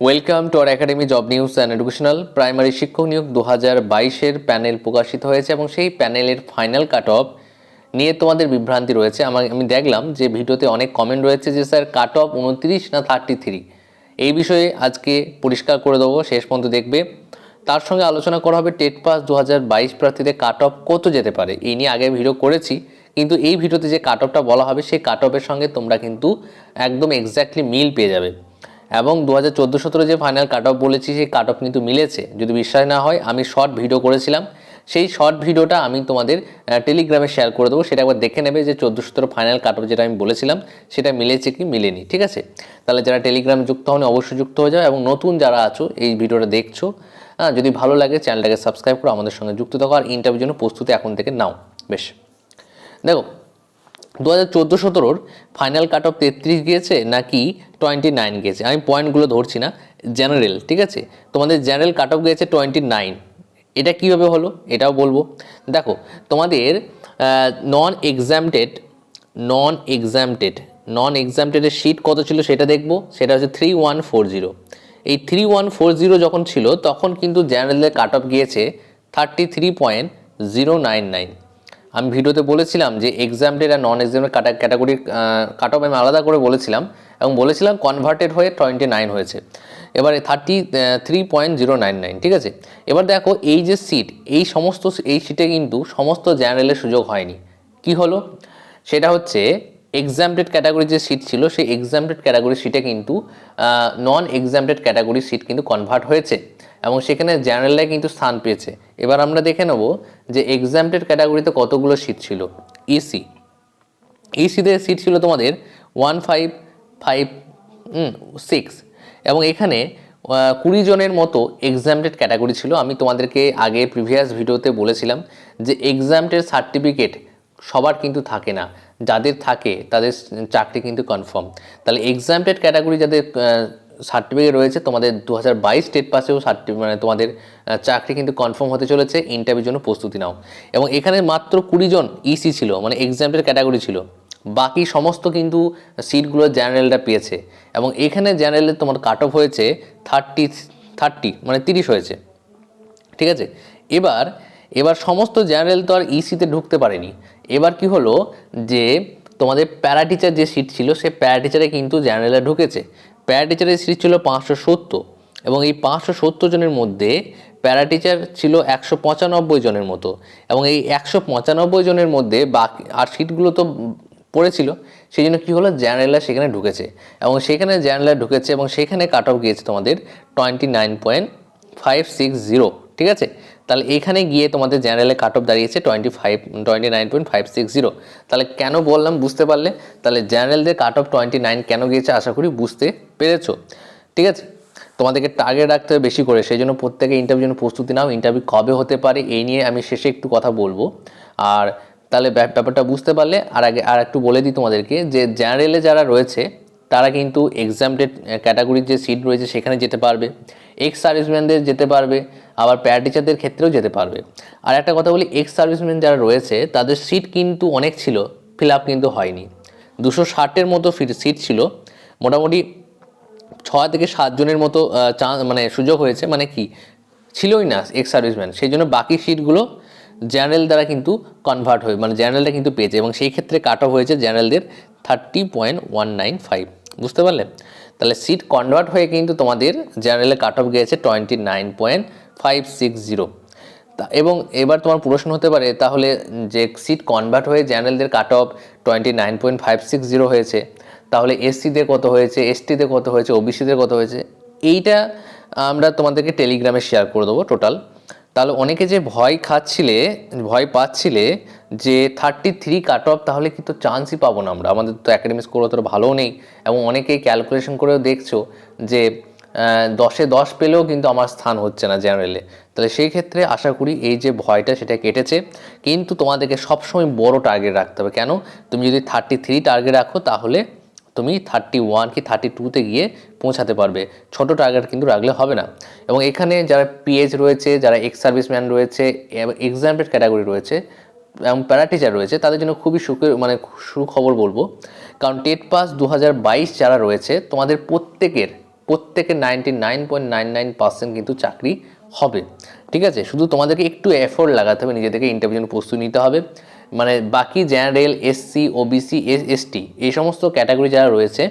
Welcome to R academy job news and educational primary শিক্ষক নিয়োগ দু হাজার বাইশের প্যানেল প্রকাশিত হয়েছে এবং সেই প্যানেলের ফাইনাল কাট অফ নিয়ে তোমাদের বিভ্রান্তি রয়েছে। আমার, আমি দেখলাম যে ভিডিওতে অনেক কমেন্ট রয়েছে যে, স্যার কাট অফ উনত্রিশ না থার্টি থ্রি এই বিষয়ে আজকে পরিষ্কার করে দেবো, শেষ পর্যন্ত দেখবে। তার সঙ্গে আলোচনা করা হবে টেট পাস দু হাজার বাইশ প্রার্থীদের কাট অফ কত যেতে পারে। এই নিয়ে আগে ভিডিও করেছি, কিন্তু এই ভিডিওতে যে কাট অফটা বলা হবে, সেই কাট অফের সঙ্গে তোমরা কিন্তু একদম এক্স্যাক্টলি মিল পেয়ে যাবে। এবং দু হাজার চোদ্দ সতেরো যে ফাইনাল কাট অফ বলেছি, সেই কাট অফ কিন্তু মিলেছে। যদি বিশ্বাস না হয়, আমি শর্ট ভিডিও করেছিলাম। সেই শর্ট ভিডিওটা আমি তোমাদের টেলিগ্রামে শেয়ার করে দেবো। সেটা একবার দেখে নেবে যে চোদ্দ সতেরো ফাইনাল কাট অফ যেটা আমি বলেছিলাম, সেটা মিলেছে কি মিলেনি, ঠিক আছে? তাহলে যারা টেলিগ্রামে যুক্ত হন, অবশ্যই যুক্ত হয়ে যাও এবং নতুন যারা আছো, এই ভিডিওটা দেখছ হ্যাঁ যদি ভালো লাগে চ্যানেলটাকে সাবস্ক্রাইব করো, আমাদের সঙ্গে যুক্ত থাকো, আর ইন্টারভিউর জন্য প্রস্তুতি এখন থেকে নাও। বেশ। দেখো দু হাজার চোদ্দ সতেরোর ফাইনাল কাট অফ তেত্রিশ গিয়েছে নাকি টোয়েন্টি নাইন গিয়েছে? আমি পয়েন্টগুলো ধরছি না জেনারেল ঠিক আছে? তোমাদের জেনারেল কাট অফ গিয়েছে টোয়েন্টি নাইন এটা কীভাবে হলো? এটাও বলব। দেখো, তোমাদের non exempted non exempted non এক্সামটেডের seat কত ছিল সেটা দেখব। সেটা হচ্ছে থ্রি ওয়ান ফোর জিরো এই থ্রি ওয়ান ফোর জিরো যখন ছিল, তখন কিন্তু জেনারেলের কাট অফ গিয়েছে thirty three point zero nine nine আমি ভিডিওতে বলেছিলাম যে এক্সামটেড আর নন এক্সামের কাটা ক্যাটাগরির কাট অফ আমি আলাদা করে বলেছিলাম এবং বলেছিলাম কনভার্টেড হয়ে টোয়েন্টি নাইন হয়েছে। এবারে thirty three point zero nine nine ঠিক আছে? এবার দেখো এই যে সিট এই সমস্ত, এই সিটে কিন্তু সমস্ত জেনারেলের সুযোগ হয়নি। কি হলো? সেটা হচ্ছে এক্সামটেড ক্যাটাগরির যে সিট ছিল, সেই এক্সামটেড ক্যাটাগরির সিটে কিন্তু নন এক্সামটেড ক্যাটাগরি সিট কিন্তু কনভার্ট হয়েছে। এবং সেখানে জেনারেলরা কিন্তু স্থান পেয়েছে। এবার আমরা দেখে নেব যে এক্সামটেড ক্যাটাগরিতে কতগুলো সিট ছিল। ইসি ইসিতে সিট ছিল তোমাদের ওয়ান ফাইভ ফাইভ সিক্স এবং এখানে কুড়ি জনের মতো এক্সামটেড ক্যাটাগরি ছিল। আমি তোমাদেরকে আগে প্রিভিয়াস ভিডিওতে বলেছিলাম যে এক্সামটের সার্টিফিকেট সবার কিন্তু থাকে না। যাদের থাকে, তাদের চাকরি কিন্তু কনফার্ম তাহলে এক্সামটেড ক্যাটাগরি যাদের সার্টিফিকেট রয়েছে, তোমাদের দু হাজার বাইশ স্টেট পাসেও সার্টি মানে তোমাদের চাকরি কিন্তু কনফার্ম হতে চলেছে ইন্টারভিউর জন্য প্রস্তুতি নাও। এবং এখানে মাত্র কুড়ি জন ইসি ছিল মানে এক্সামটেড ক্যাটাগরি ছিল। বাকি সমস্ত কিন্তু সিটগুলো জেনারেলরা পেয়েছে। এবং এখানে জেনারেলে তোমার কাট অফ হয়েছে থার্টি থার্টি মানে তিরিশ হয়েছে। ঠিক আছে? এবার এবার সমস্ত জেনারেল তো আর ইসিতে ঢুকতে পারেনি। এবার কি হলো যে, তোমাদের প্যারা টিচার যে সিট ছিল, সে প্যারা টিচারে কিন্তু জেনারেলে ঢুকেছে। প্যারা টিচারের সিট ছিল পাঁচশো সত্তর এবং এই পাঁচশো সত্তর জনের মধ্যে প্যারা টিচার ছিল একশো পঁচানব্বই জনের মতো এবং এই একশো পঁচানব্বই জনের মধ্যে বাকি আর সিটগুলো তো পড়েছিল, সেই জন্য কী হলো জেনারেলরা সেখানে ঢুকেছে এবং সেখানে জেনারেলরা ঢুকেছে এবং সেখানে কাট অফ গিয়েছে তোমাদের twenty nine point five six zero ঠিক আছে? তাহলে এখানে গিয়ে তোমাদের জেনারেলে কাট অফ দাঁড়িয়েছে twenty five twenty nine point five six zero তাহলে কেন বললাম বুঝতে পারলে? তাহলে জেনারেলদের কাট অফ টোয়েন্টি নাইন কেন গিয়েছে আশা করি বুঝতে পেরেছ। ঠিক আছে? তোমাদেরকে টার্গেট রাখতে হবে বেশি করে, সেই জন্য প্রত্যেকে ইন্টারভিউ জন্য প্রস্তুতি নাও। ইন্টারভিউ কবে হতে পারে এই নিয়ে আমি শেষে একটু কথা বলব। আর তাহলে ব্যাপ- ব্যাপারটা বুঝতে পারলে আর আগে আর একটু বলে দিই তোমাদেরকে যে জেনারেলে যারা রয়েছে, তারা কিন্তু এক্সামটেড ক্যাটাগরির যে সিট রয়েছে সেখানে যেতে পারবে। এক্স সার্ভিসম্যানদের যেতে পারবে। আবার প্যারা টিচারদের ক্ষেত্রেও যেতে পারবে। আর একটা কথা বলি এক্স সার্ভিসম্যান যারা রয়েছে, তাদের সিট কিন্তু অনেক ছিল ফিল আপ কিন্তু হয়নি। দুশো ষাটের মতো সিট ছিল। মোটামুটি ছয় থেকে সাতজনের মতো চান্স মানে সুযোগ হয়েছে। মানে কি, ছিলই না এক্স সার্ভিসম্যান সেই জন্য বাকি সিটগুলো জেনারেল দ্বারা কিন্তু কনভার্ট হয়ে মানে জেনারেলটা কিন্তু পেয়েছে। এবং সেই ক্ষেত্রে কাট অফ হয়েছে জেনারেলদের thirty point one nine five বুঝতে পারলে? তাহলে সিট কনভার্ট হয়ে কিন্তু তোমাদের জেনারেলে কাট অফ গিয়েছে twenty nine point five six zero এবং এবার তোমার প্রশ্ন হতে পারে, তাহলে যে সিট কনভার্ট হয়ে জেনারেলদের cut off twenty nine point five six zero হয়েছে, তাহলে এসসিদের কত হয়েছে এসটিদের কত হয়েছে ওবিসিদের কত হয়েছে, এইটা আমরা তোমাদেরকে টেলিগ্রামে শেয়ার করে দেবো টোটাল তাহলে অনেকে যে ভয় খাচ্ছিলে, ভয় পাচ্ছিলে যে থার্টি থ্রি কাট অফ তাহলে কিন্তু চান্সই পাবো না আমরা। আমাদের তো একাডেমিক স্কোর অতটা ভালোও নেই। এবং অনেকেই ক্যালকুলেশন করেও দেখছ যে দশে দশ পেলেও কিন্তু আমার স্থান হচ্ছে না জেনারেলে তাহলে সেই ক্ষেত্রে আশা করি এই যে ভয়টা সেটা কেটেছে। কিন্তু তোমাদেরকে সবসময় বড় টার্গেট রাখতে হবে। কেন? তুমি যদি থার্টি থ্রি টার্গেট রাখো, তাহলে তুমি থার্টি ওয়ান কি থার্টি টুতে গিয়ে পৌঁছাতে পারবে। ছোট টার্গেট কিন্তু রাখলে হবে না। এবং এখানে যারা পিএইচ রয়েছে, যারা এক্স সার্ভিসম্যান রয়েছে এক্সাম্পেড ক্যাটাগরি রয়েছে, এবং প্যারা টিচার রয়েছে, তাদের জন্য খুবই সুখের মানে সুখবর বলব। কারণ টেট পাস দু হাজার বাইশ যারা রয়েছে, তোমাদের প্রত্যেকের প্রত্যেকের ninety nine point nine nine percent কিন্তু চাকরি হবে। ঠিক আছে? শুধু তোমাদেরকে একটু এফোর্ট লাগাতে হবে, নিজেদেরকে ইন্টারভিউ জন্য প্রস্তুতি নিতে হবে। মানে বাকি general SC OBC S ST এই সমস্ত ক্যাটাগরি যারা রয়েছে,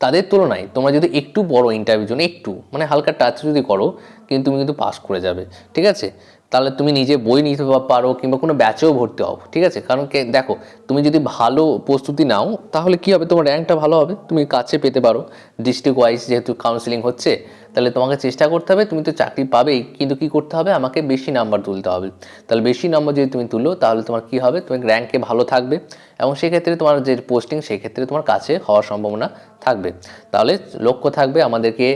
তাদের তুলনায় তোমরা যদি একটু বড় ইন্টারভিউ জন্য, একটু মানে হালকা টাচ যদি করো, কিন্তু তুমি কিন্তু পাস করে যাবে। ঠিক আছে? তাহলে তুমি নিজে বই নিতে পারো কিংবা কোনো ব্যাচেও ভর্তি হও, ঠিক আছে? কারণ কে দেখো, তুমি যদি ভালো প্রস্তুতি নাও, তাহলে কি হবে? তোমার র্যাঙ্কটা ভালো হবে। তুমি কাছে পেতে পারো। ডিস্ট্রিক্ট ওয়াইজ যেহেতু কাউন্সিলিং হচ্ছে তাহলে তোমাকে চেষ্টা করতে হবে, তুমি তো চাকরি পাবেই, কিন্তু কি করতে হবে? আমাকে বেশি নাম্বার তুলতে হবে। তাহলে বেশি নাম্বার যদি তুমি তুলো, তাহলে তোমার কি হবে? তুমি র্যাঙ্কে ভালো থাকবে এবং সেক্ষেত্রে তোমার যে পোস্টিং সেক্ষেত্রে তোমার কাছে হওয়ার সম্ভাবনা থাকবে। তাহলে লক্ষ্য থাকবে আমাদেরকে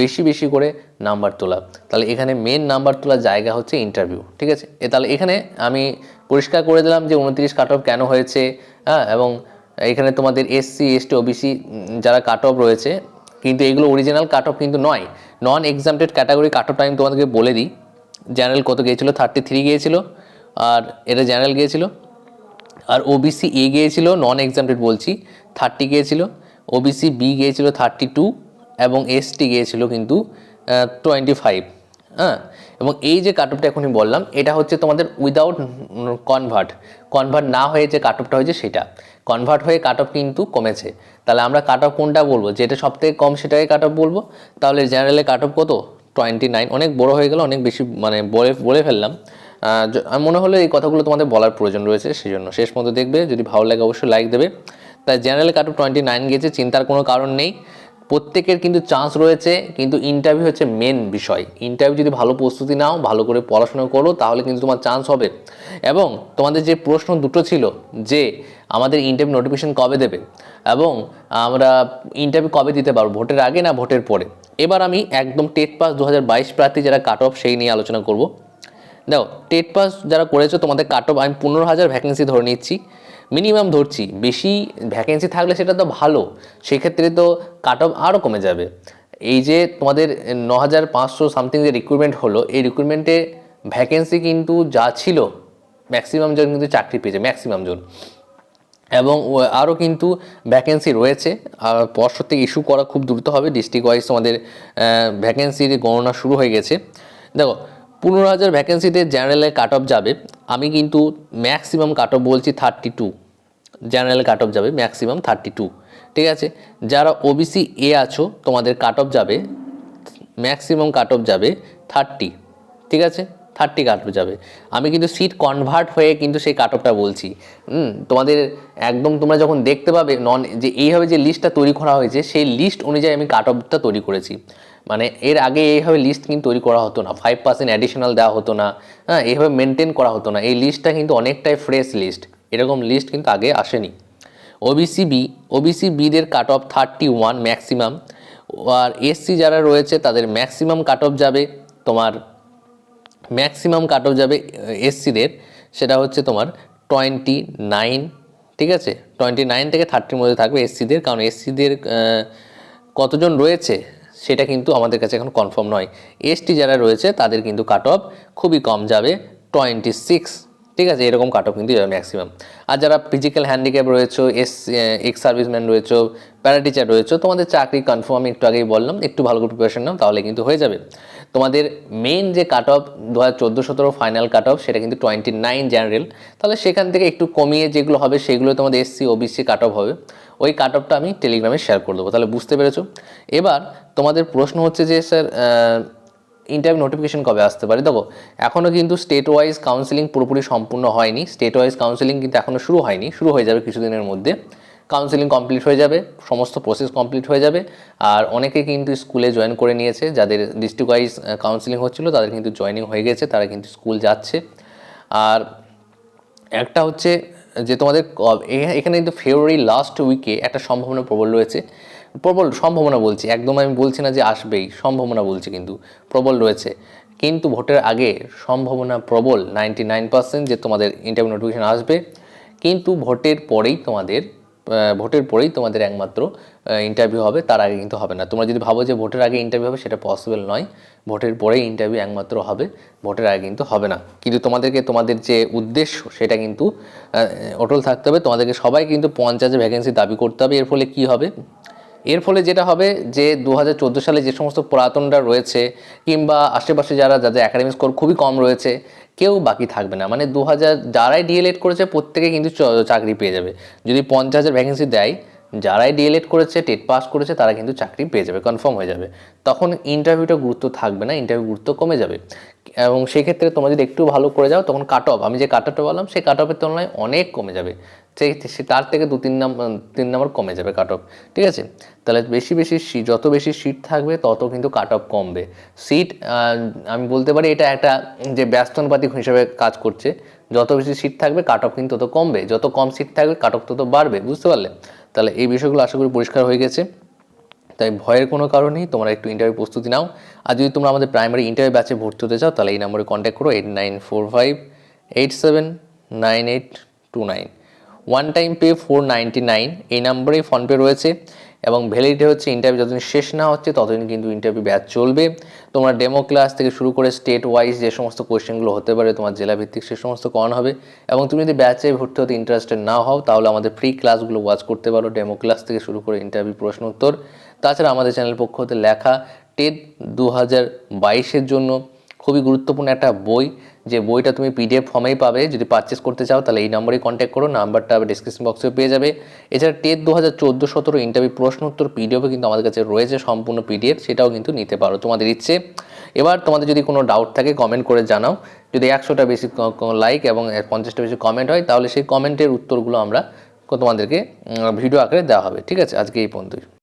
বেশি বেশি করে নাম্বার তোলা। তাহলে এখানে মেন নাম্বার তোলার জায়গা হচ্ছে ইন্টারভিউ ঠিক আছে? এ তাহলে এখানে আমি পরিষ্কার করে দিলাম যে উনত্রিশ কাট অফ কেন হয়েছে হ্যাঁ? এবং এখানে তোমাদের এসসি এসটি ওবিসি যারা কাট অফ রয়েছে কিন্তু এগুলো অরিজিনাল কাট অফ কিন্তু নয়। Non exempted category cut off time তোমাদেরকে বলে দিই। জেনারেল কত গিয়েছিল? থার্টি থ্রি গিয়েছিল। আর এটা জেনারেল গিয়েছিল। আর ওবিসি এ গিয়েছিল নন এক্সামটেড বলছি। থার্টি গিয়েছিল। ওবিসি বি গিয়েছিল থার্টি টু এবং এসটি গিয়েছিল কিন্তু টোয়েন্টি ফাইভ হ্যাঁ? এবং এই যে কাটঅফটা এখনই বললাম, এটা হচ্ছে তোমাদের উইদাউট কনভার্ট কনভার্ট না হয়ে যে কাটঅফটা হয়েছে সেটা। কনভার্ট হয়ে কাটঅফ কিন্তু কমেছে। তাহলে আমরা কাটঅফ কোনটা বলব? যেটা সব থেকে কম সেটাকে কাটঅফ বলব? তাহলে জেনারেলে কাটঅফ কত? টোয়েন্টি নাইন অনেক বড় হয়ে গেল, অনেক বেশি মানে বলে বলে ফেললাম। মনে হলো এই কথাগুলো তোমাদের বলার প্রয়োজন রয়েছে সেই জন্য শেষ পর্যন্ত দেখবে, যদি ভালো লাগে অবশ্যই লাইক দেবে। তাই জেনারেল কাট টোয়েন্টি নাইন গিয়েছে, চিন্তার কোনো কারণ নেই। প্রত্যেকের কিন্তু চান্স রয়েছে, কিন্তু ইন্টারভিউ হচ্ছে মেন বিষয়। ইন্টারভিউ যদি ভালো প্রস্তুতি নাও, ভালো করে পড়াশোনা করো, তাহলে কিন্তু তোমার চান্স হবে। এবং তোমাদের যে প্রশ্ন দুটো ছিল, যে আমাদের ইন্টারভিউ নোটিফিকেশন কবে দেবে? এবং আমরা ইন্টারভিউ কবে দিতে পারব? ভোটের আগে না ভোটের পরে? এবার আমি একদম টেট পাস দু হাজার বাইশ প্রার্থী যারা কাট অফ সেই নিয়ে আলোচনা করব। দেখো, টেট পাস যারা করেছ, তোমাদের কাট অফ আমি পনেরো হাজার ভ্যাকেন্সি ধরে নিচ্ছি। মিনিমাম ধরছি। বেশি ভ্যাকেন্সি থাকলে সেটা তো ভালো। সেক্ষেত্রে তো কাট অফ আরও কমে যাবে। এই যে তোমাদের ন হাজার পাঁচশো সামথিং যে রিক্রুটমেন্ট হলো, এই রিক্রুটমেন্টে ভ্যাকেন্সি কিন্তু যা ছিল ম্যাক্সিমাম জন কিন্তু চাকরি পেয়েছে ম্যাক্সিমাম জন। এবং আরও কিন্তু ভ্যাকেন্সি রয়েছে। আর পর্ষদ থেকে ইস্যু করা খুব দ্রুত হবে। ডিস্ট্রিক্ট ওয়াইজ তোমাদের ভ্যাকেন্সির গণনা শুরু হয়ে গেছে। দেখো পনেরো হাজার ভ্যাকেন্সিতে জেনারেলে কাট অফ যাবে। আমি কিন্তু ম্যাক্সিমাম কাট অফ বলছি thirty two general cut off যাবে ম্যাক্সিমাম থার্টি টু ঠিক আছে? যারা ওবিসি এ আছো, তোমাদের কাট অফ যাবে ম্যাক্সিমাম কাট অফ যাবে থার্টি ঠিক আছে? থার্টি কাট অফ যাবে। আমি কিন্তু সিট কনভার্ট হয়ে কিন্তু সেই কাট অফটা বলছি। তোমাদের একদম তোমরা যখন দেখতে পাবে নন যে এইভাবে যে লিস্টটা তৈরি করা হয়েছে, সেই লিস্ট অনুযায়ী আমি কাট অফটা তৈরি করেছি। মানে এর আগে এইভাবে লিস্ট কিন্তু তৈরি করা হতো না ফাইভ পার্সেন্ট অ্যাডিশনাল দেওয়া হতো না হ্যাঁ এইভাবে মেনটেন করা হতো না। এই লিস্টটা কিন্তু অনেকটাই ফ্রেশ লিস্ট এরকম লিস্ট কিন্তু আগে আসেনি। OBC B OBC বিদের cut off thirty one maximum আর এসসি যারা রয়েছে তাদের ম্যাক্সিমাম কাট অফ যাবে তোমার ম্যাক্সিমাম কাট অফ যাবে এসসিদের সেটা হচ্ছে তোমার টোয়েন্টি নাইন ঠিক আছে? টোয়েন্টি নাইন থেকে থার্টির মধ্যে থাকবে এসসিদের কারণ এসসিদের কতজন রয়েছে? সেটা কিন্তু আমাদের কাছে এখন কনফার্ম নয়। এসটি যারা রয়েছে তাদের কিন্তু কাট অফ খুবই কম যাবে টোয়েন্টি সিক্স ঠিক আছে, এরকম কাট অফ কিন্তু যাবে ম্যাক্সিমাম আর যারা ফিজিক্যাল হ্যান্ডিক্যাপ রয়েছে, এস এক্স সার্ভিসম্যান রয়েছে প্যারা টিচার রয়েছে, তোমাদের চাকরি কনফার্ম আমি একটু আগেই বললাম, একটু ভালো করে প্রিপারেশন নাও, তাহলে কিন্তু হয়ে যাবে। তোমাদের মেন যে কাট অফ দু হাজার চোদ্দ সতেরো ফাইনাল কাট অফ সেটা কিন্তু টোয়েন্টি নাইন জেনারেল তাহলে সেখান থেকে একটু কমিয়ে যেগুলো হবে, সেগুলো তোমাদের এসসি ওবিসি কাট অফ হবে। ওই কাট অফটা আমি টেলিগ্রামে শেয়ার করে দেবো, তাহলে বুঝতে পেরেছ। এবার তোমাদের প্রশ্ন হচ্ছে যে স্যার ইন্টারভিউ নোটিফিকেশন কবে আসতে পারে? দেখো এখনও কিন্তু স্টেট ওয়াইজ কাউন্সিলিং পুরোপুরি সম্পূর্ণ হয়নি। স্টেট ওয়াইজ কাউন্সিলিং কিন্তু এখনও শুরু হয়নি। শুরু হয়ে যাবে কিছুদিনের মধ্যে। কাউন্সিলিং কমপ্লিট হয়ে যাবে, সমস্ত প্রসেস কমপ্লিট হয়ে যাবে। আর অনেকে কিন্তু স্কুলে জয়েন করে নিয়েছে, যাদের ডিস্ট্রিক্ট ওয়াইজ কাউন্সিলিং হচ্ছিল, তাদের কিন্তু জয়েনিং হয়ে গেছে, তারা কিন্তু স্কুল যাচ্ছে। আর একটা হচ্ছে যে তোমাদের এখানে কিন্তু ফেব্রুয়ারি লাস্ট উইকে একটা সম্ভাবনা প্রবল রয়েছে। প্রবল সম্ভাবনা বলছি, একদম আমি বলছি না যে আসবেই, সম্ভাবনা বলছি কিন্তু, প্রবল রয়েছে। কিন্তু ভোটের আগে সম্ভাবনা প্রবল নাইনটি নাইন পার্সেন্ট যে তোমাদের ইন্টারভিউ নোটিফিকেশন আসবে, কিন্তু ভোটের পরেই তোমাদের ভোটের পরেই তোমাদের একমাত্র ইন্টারভিউ হবে, তার আগে কিন্তু হবে না। তোমরা যদি ভাবো যে ভোটের আগে ইন্টারভিউ হবে, সেটা পসিবল নয়। ভোটের পরেই ইন্টারভিউ একমাত্র হবে, ভোটের আগে কিন্তু হবে না। কিন্তু তোমাদেরকে, তোমাদের যে উদ্দেশ্য, সেটা কিন্তু অটল থাকতে হবে। তোমাদেরকে সবাই কিন্তু পঞ্চাশে ভ্যাকেন্সি দাবি করতে হবে, এর ফলে কি হবে? এর ফলে যেটা হবে যে দু হাজার চোদ্দ সালে যে সমস্ত পুরাতনরা রয়েছে কিংবা আশেপাশে যারা, যাদের একাডেমিক স্কোর খুবই কম রয়েছে, কেউ বাকি থাকবে না। মানে দু হাজার যারাই ডিএলএড করেছে, প্রত্যেকে কিন্তু চাকরি পেয়ে যাবে। যদি পঞ্চাশ হাজার ভ্যাকেন্সি দেয়, যারাই ডিএলএড করেছে, টেট পাস করেছে, তারা কিন্তু চাকরি পেয়ে যাবে কনফার্ম হয়ে যাবে। তখন ইন্টারভিউটা গুরুত্ব থাকবে না ইন্টারভিউ গুরুত্ব কমে যাবে। এবং সেক্ষেত্রে তোমরা যদি একটু ভালো করে যাও, তখন কাট অফ আমি যে কাট অফটা বললাম, সেই কাট অফের তুলনায় অনেক কমে যাবে। সেই সে- তার থেকে দু তিন নাম্বার তিন নম্বর কমে যাবে কাট অফ ঠিক আছে? তাহলে বেশি বেশি সিট যত বেশি সিট থাকবে, তত কিন্তু কাট অফ কমবে সিট আমি বলতে পারি এটা একটা যে ব্যস্তনপাতিক হিসেবে কাজ করছে, যত বেশি সিট থাকবে কাট অফ কিন্তু তত কমবে। যত কম সিট থাকবে কাট অফ তত বাড়বে, বুঝতে পারলে? তাহলে এই বিষয়গুলো আশা করি পরিষ্কার হয়ে গেছে। তাই ভয়ের কোনো কারণ নেই, তোমরা একটু ইন্টারভিউ প্রস্তুতি নাও। আর যদি তোমরা আমাদের প্রাইমারি ইন্টারভিউ ব্যাচে ভর্তি হতে চাও, তাহলে এই নম্বরে কন্ট্যাক্ট করো eight nine four five eight seven nine eight two nine one time pay four ninety nine এই নম্বরেই ফোনপে রয়েছে এবং ভ্যালিডিটি হচ্ছে ইন্টারভিউ যতদিন শেষ না হচ্ছে, ততদিন কিন্তু ইন্টারভিউ ব্যাচ চলবে। তোমরা ডেমো ক্লাস থেকে শুরু করে স্টেট ওয়াইজ যে সমস্ত কোয়েশ্চেনগুলো হতে পারে, তোমার জেলা ভিত্তিক সে সমস্ত করানো হবে। এবং তুমি যদি ব্যাচে ভর্তি হতে ইন্টারেস্টেড না হও, তাহলে আমাদের ফ্রি ক্লাসগুলো ওয়াচ করতে পারো ডেমো ক্লাস থেকে শুরু করে ইন্টারভিউ প্রশ্ন উত্তর। তাছাড়া আমাদের চ্যানেল পক্ষ হতে লেখা টেট দু হাজার বাইশের জন্য। খুবই গুরুত্বপূর্ণ একটা বই। যে বইটা তুমি পিডিএফ ফর্মেই পাবে, যদি পারচেস করতে চাও, তাহলে এই নম্বরেই কন্ট্যাক্ট করো নাম্বারটা ডিসক্রিপশন বক্সে পেয়ে যাবে। এছাড়া টেট দু হাজার চোদ্দ সতেরো ইন্টারভিউ প্রশ্ন উত্তর পিডিএফও কিন্তু আমাদের কাছে রয়েছে, সম্পূর্ণ পিডিএফ সেটাও কিন্তু নিতে পারো তোমাদের ইচ্ছে। এবার তোমাদের যদি কোনো ডাউট থাকে কমেন্ট করে জানাও। যদি একশোটা বেশি লাইক এবং পঞ্চাশটা বেশি কমেন্ট হয়, তাহলে সেই কমেন্টের উত্তরগুলো আমরা তোমাদেরকে ভিডিও আকারে দেওয়া হবে। ঠিক আছে? আজকে এই পর্যন্তই।